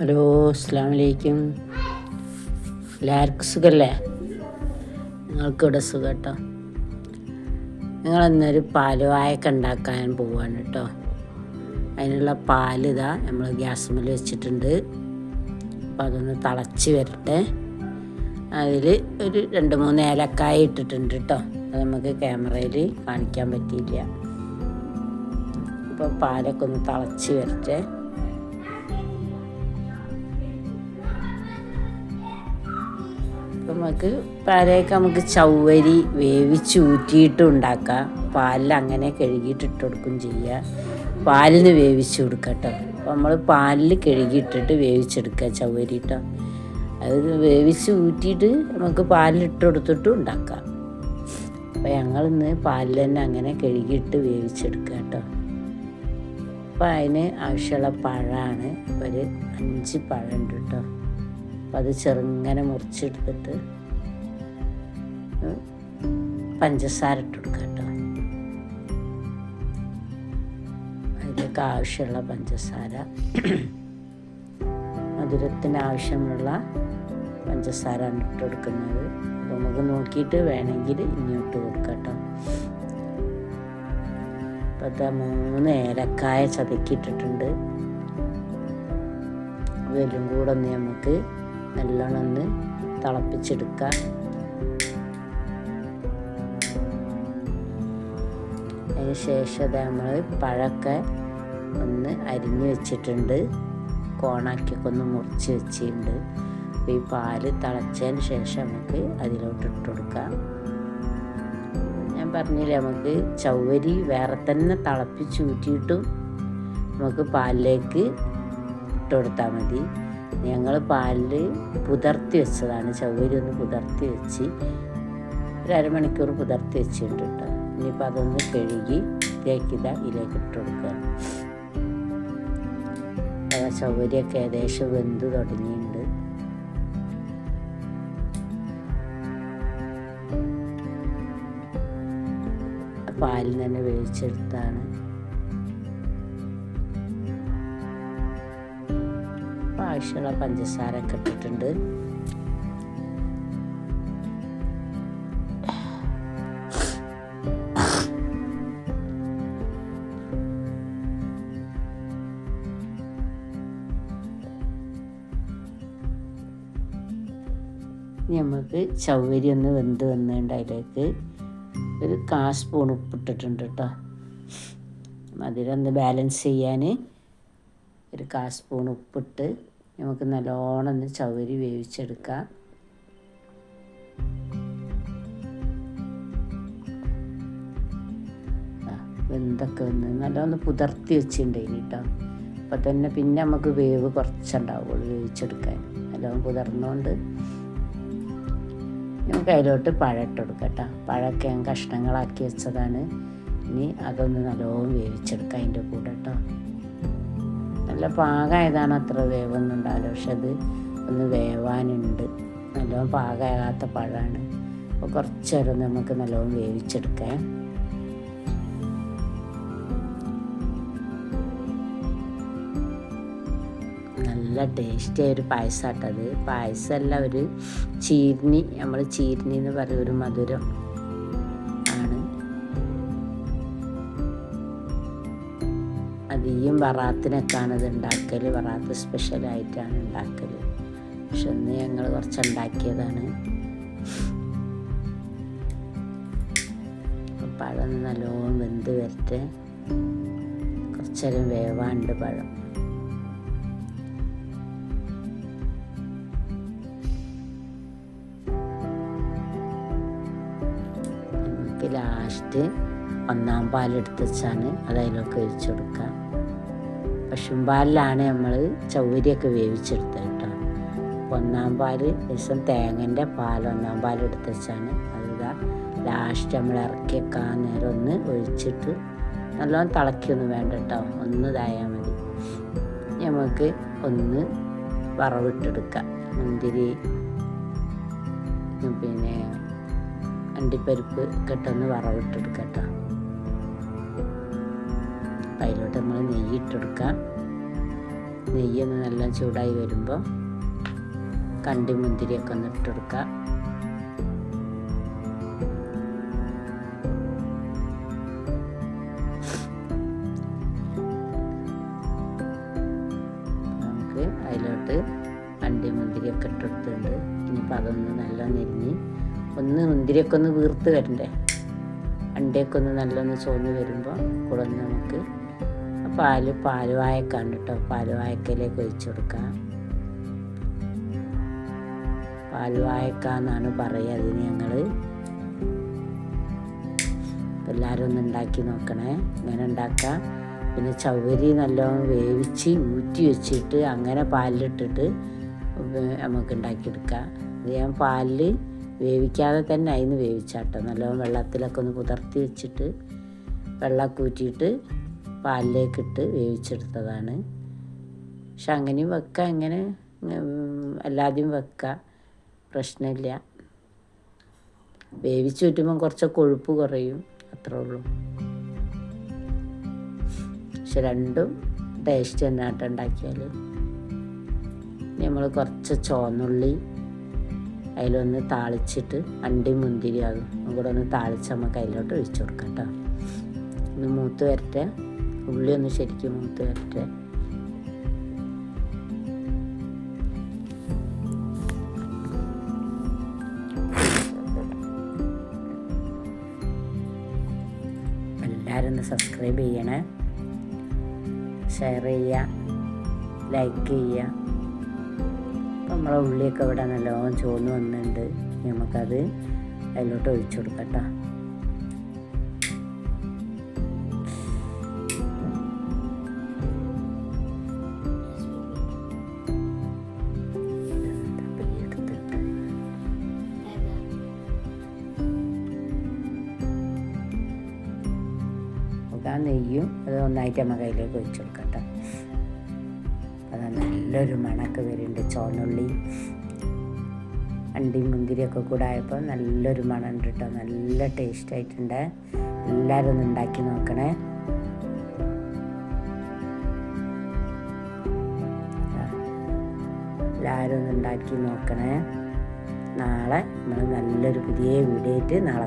Hello അസ്സാം വലൈക്കും എല്ലാവർക്കും നിങ്ങൾക്കിവിടെ സുഖം കേട്ടോ നിങ്ങളിന്നൊരു പാലുവായൊക്കെ ഉണ്ടാക്കാൻ പോവാണ് കേട്ടോ. അതിനുള്ള പാൽ ഇതാ നമ്മൾ ഗ്യാസ് മേൽ വെച്ചിട്ടുണ്ട്. അപ്പോൾ അതൊന്ന് തിളച്ച് വരട്ടെ. അതിൽ ഒരു രണ്ട് മൂന്ന് ഏലക്കായ ഇട്ടിട്ടുണ്ട് കേട്ടോ. അത് നമുക്ക് ക്യാമറയിൽ കാണിക്കാൻ പറ്റിയില്ല. അപ്പോൾ പാലൊക്കെ ഒന്ന് തിളച്ച് വരട്ടെ. നമുക്ക് പാലയൊക്കെ നമുക്ക് ചവ്വരി വേവിച്ച് ഊറ്റിയിട്ട് ഉണ്ടാക്കാം പാലിൽ അങ്ങനെ കഴുകിയിട്ട് ഇട്ട് കൊടുക്കും ചെയ്യുക. പാലിന് വേവിച്ച് കൊടുക്കുക കേട്ടോ. അപ്പം നമ്മൾ പാലിൽ കഴുകിയിട്ടിട്ട് വേവിച്ചെടുക്കുക ചവ്വരി കേട്ടോ. അത് വേവിച്ച് ഊറ്റിയിട്ട് നമുക്ക് പാലിലിട്ട് കൊടുത്തിട്ടും ഉണ്ടാക്കാം. അപ്പോൾ ഞങ്ങളിന്ന് പാലിൽ തന്നെ അങ്ങനെ കഴുകിയിട്ട് വേവിച്ചെടുക്കുക കേട്ടോ. അപ്പോൾ അതിന് ആവശ്യമുള്ള പഴമാണ്. ഒരു അഞ്ച് പഴം ഉണ്ട് കേട്ടോ. അപ്പം അത് ചെറുങ്ങനെ മുറിച്ചെടുത്തിട്ട് പഞ്ചസാര ഇട്ട് കൊടുക്കുക കേട്ടോ അതിലേക്ക് ആവശ്യമുള്ള പഞ്ചസാര മധുരത്തിന് ആവശ്യമുള്ള പഞ്ചസാര ഇട്ട് കൊടുക്കുന്നത് നമുക്ക് നോക്കിയിട്ട് വേണമെങ്കിൽ ഇങ്ങോട്ട് കേട്ടോ ഇപ്പത്തെ മൂന്ന് ഏലക്കായ ചതക്കിയിട്ടിട്ടുണ്ട്. ഇതെല്ലാം കൂടെ ഒന്ന് നമുക്ക് നല്ലോണം ഒന്ന് തിളപ്പിച്ചെടുക്കാം. അതിന് ശേഷം നമ്മൾ പഴമൊക്കെ ഒന്ന് അരിഞ്ഞ് വെച്ചിട്ടുണ്ട്. കോണാക്കിയൊക്കെ ഒന്ന് മുറിച്ച് വെച്ചിട്ടുണ്ട്. അപ്പോൾ ഈ പാൽ തിളച്ചതിന് ശേഷം നമുക്ക് അതിലോട്ട് ഇട്ട് കൊടുക്കാം. ഞാൻ പറഞ്ഞില്ലേ നമുക്ക് ചവ്വരി വേറെ തന്നെ തിളപ്പിച്ച് ഊറ്റിയിട്ടും നമുക്ക് പാലിലേക്ക് ഇട്ട് കൊടുത്താൽ മതി. ഞങ്ങൾ പാലിൽ പുതർത്തി വെച്ചതാണ്. ചവ്വരി ഒന്ന് പുതർത്തി വെച്ച് ഒരു അരമണിക്കൂർ പുതർത്തി വെച്ചിട്ടുണ്ട് കേട്ടോ ഇനിയിപ്പോൾ അതൊന്ന് കഴുകി തേക്കിത ഇതിലേക്ക് ഇട്ട് കൊടുക്കുക. സൗകര്യമൊക്കെ ഏകദേശം വെന്ത് തുടങ്ങിയിട്ടുണ്ട്. പാലിൽ തന്നെ വേവിച്ചെടുത്താണ്. ആവശ്യമുള്ള പഞ്ചസാര ഒക്കെ ഇട്ടിട്ടുണ്ട്. നമുക്ക് ചവ്വരി ഒന്ന് വെന്ത് വന്നുകൊണ്ട് അതിലേക്ക് ഒരു കാ സ്പൂൺ ഉപ്പിട്ടിട്ടുണ്ട് കേട്ടോ മധുരം ബാലൻസ് ചെയ്യാൻ ഒരു കാ സ്പൂൺ ഉപ്പിട്ട് നമുക്ക് നല്ലോണം ഒന്ന് ചവരി വേവിച്ചെടുക്കാം. വെന്തൊക്കെ വന്ന് നല്ലൊന്ന് പുതർത്തി വെച്ചിട്ടുണ്ടായിന് കേട്ടോ അപ്പം തന്നെ പിന്നെ നമുക്ക് വേവ് കുറച്ചുണ്ടാവുള്ളൂ വേവിച്ചെടുക്കാൻ. നല്ലോണം പുതർന്നുകൊണ്ട് നമുക്ക് അതിലോട്ട് പഴം ഇട്ട് കൊടുക്കാം കേട്ടോ പഴമൊക്കെ ഞാൻ കഷ്ണങ്ങളാക്കി വെച്ചതാണ്. ഇനി അതൊന്ന് നല്ലോണം വേവിച്ചെടുക്കാം അതിന്റെ കൂടെ കേട്ടോ നല്ല പാകമായതാണ് അത്ര വേവൊന്നും ഉണ്ടാവില്ല. പക്ഷെ അത് ഒന്ന് വേവാനുണ്ട്. നല്ലോണം പാകമാകാത്ത പഴമാണ് അപ്പോൾ കുറച്ചേരം നമുക്ക് നല്ലോണം വേവിച്ചെടുക്കാം. നല്ല ടേസ്റ്റായ ഒരു പായസമാട്ടത് പായസമല്ല ഒരു ചീരിനി നമ്മൾ ചീരിനി എന്ന് പറയും ഒരു മധുരം ആണ്. അധികം വറാത്തിനൊക്കെയാണ് ഇത് ഉണ്ടാക്കൽ വറാത്ത് സ്പെഷ്യലായിട്ടാണ് ഉണ്ടാക്കൽ പക്ഷെ ഇന്ന് ഞങ്ങൾ കുറച്ച് ഉണ്ടാക്കിയതാണ് പഴം നല്ലോണം വെന്ത് വരട്ടെ. കുറച്ചേരം വേവാണ്ട് പഴം. ലാസ്റ്റ് ഒന്നാം പാലെടുത്ത് വെച്ചാണ് അത് അതിലൊക്കെ ഒഴിച്ചു പശും പശുമ്പാലിലാണ് നമ്മൾ ചൗരിയൊക്കെ വേവിച്ചെടുത്തത് കേട്ടോ. ഒന്നാം പാൽ ദിവസം തേങ്ങന്റെ പാൽ ഒന്നാം പാലെടുത്ത് വെച്ചാണ് അതിതാ ലാസ്റ്റ് നമ്മൾ ഇറക്കി വെക്കാൻ നേരം ഒന്ന് ഒഴിച്ചിട്ട് നല്ലോണം തിളക്കിയൊന്നും വേണ്ട കേട്ടോ. ഒന്ന് ഇതായാൽ മതി. നമുക്ക് ഒന്ന് വറവിട്ടെടുക്കാം. മുന്തിരി പിന്നെ അണ്ടിപ്പരിപ്പ് കെട്ടൊന്ന് വറവിട്ടെടുക്കട്ട അതിലോട്ട് നമ്മൾ നെയ്യ് ഇട്ടെടുക്കാം. നെയ്യൊന്ന് നല്ല ചൂടായി വരുമ്പോൾ കണ്ടി മുന്തിരിയൊക്കെ ഒന്ന് ഇട്ടെടുക്കാം. അതിലോട്ട് അണ്ടി മുന്തിരിയൊക്കെ ഇട്ടെടുത്തിട്ടുണ്ട്. ഇനിയിപ്പോൾ അതൊന്ന് നല്ല നെരിഞ്ഞ് ഒന്ന് മുന്തിരിയൊക്കെ ഒന്ന് വീർത്ത് വരണ്ടേ? അണ്ടയൊക്കെ ഒന്ന് നല്ലൊന്ന് ചോന്ന് വരുമ്പോൾ കൂടെ ഒന്ന് നമുക്ക് പാൽ പാലുവായക്കാണ് കേട്ടോ പാലുവായക്കയിലേക്ക് ഒഴിച്ചു കൊടുക്കാം. പാലുവായക്ക എന്നാണ് പറയുക അതിന് ഞങ്ങൾ എല്ലാവരും ഒന്ന് ഉണ്ടാക്കി നോക്കണേ. ഇങ്ങനെ ഉണ്ടാക്കാം. പിന്നെ ചവരി നല്ലോണം വേവിച്ച് ഊറ്റി വെച്ചിട്ട് അങ്ങനെ പാലിലിട്ടിട്ട് നമുക്ക് ഉണ്ടാക്കിയെടുക്കാം. ഇത് ഞാൻ പാലിൽ വേവിക്കാതെ തന്നെ അതിന് വേവിച്ചാട്ടോ. നല്ലോണം വെള്ളത്തിലൊക്കെ ഒന്ന് കുതിർത്തി വെച്ചിട്ട് വെള്ളമൊക്കെ ഊറ്റിയിട്ട് പാലിലേക്കിട്ട് വേവിച്ചെടുത്തതാണ്. പക്ഷെ അങ്ങനെയും വെക്കാം അങ്ങനെ അല്ലാതെയും വെക്കാം. പ്രശ്നമില്ല. വേവിച്ച് ചുറ്റുമ്പം കുറച്ച് കൊഴുപ്പ് കുറയും അത്രേ ഉള്ളൂ. പക്ഷെ രണ്ടും ടേസ്റ്റ് തന്നെ ആട്ടം ഉണ്ടാക്കിയാൽ നമ്മൾ കുറച്ച് ചോന്നുള്ളി അതിലൊന്ന് താളിച്ചിട്ട് അണ്ടി മുന്തിരി അതും കൂടെ ഒന്ന് താളിച്ച് നമുക്ക് അതിലോട്ട് ഒഴിച്ചു കൊടുക്കാം കേട്ടോ. ഒന്ന് മൂത്ത് വരട്ടെ. ഉള്ളി ഒന്ന് ശരിക്കും മൂത്ത് വരട്ടെ. എല്ലാവരും ഒന്ന് സബ്സ്ക്രൈബ് ചെയ്യണേ. ഷെയർ ചെയ്യുക. ലൈക്ക് ചെയ്യുക. നമ്മളെ ഉള്ളിയൊക്കെ ഇവിടെ നല്ലോണം ചോന്ന് വന്നിട്ടുണ്ട്. നമുക്കത് അതിലോട്ട് ഒഴിച്ചു കൊടുക്കട്ടോ. നെയ്യും അത് ഒന്നായിട്ട് നമുക്ക് അതിലേക്ക് ഒഴിച്ചു കൊടുക്കാം. നല്ലൊരു മണക്ക് വരുന്നുണ്ട് ചോന്നുള്ളി. അണ്ടി മുന്തിരിയൊക്കെ കൂടെ ആയപ്പോൾ നല്ലൊരു മണം കേട്ടോ നല്ല ടേസ്റ്റ് ആയിട്ടുണ്ട്. എല്ലാവരും ഒന്ന് ഉണ്ടാക്കി നോക്കണേ. എല്ലാവരും ഒന്ന് ഉണ്ടാക്കി നോക്കണേ. നാളെ നമ്മൾ നല്ലൊരു പുതിയ വീഡിയോ ആയിട്ട് നാളെ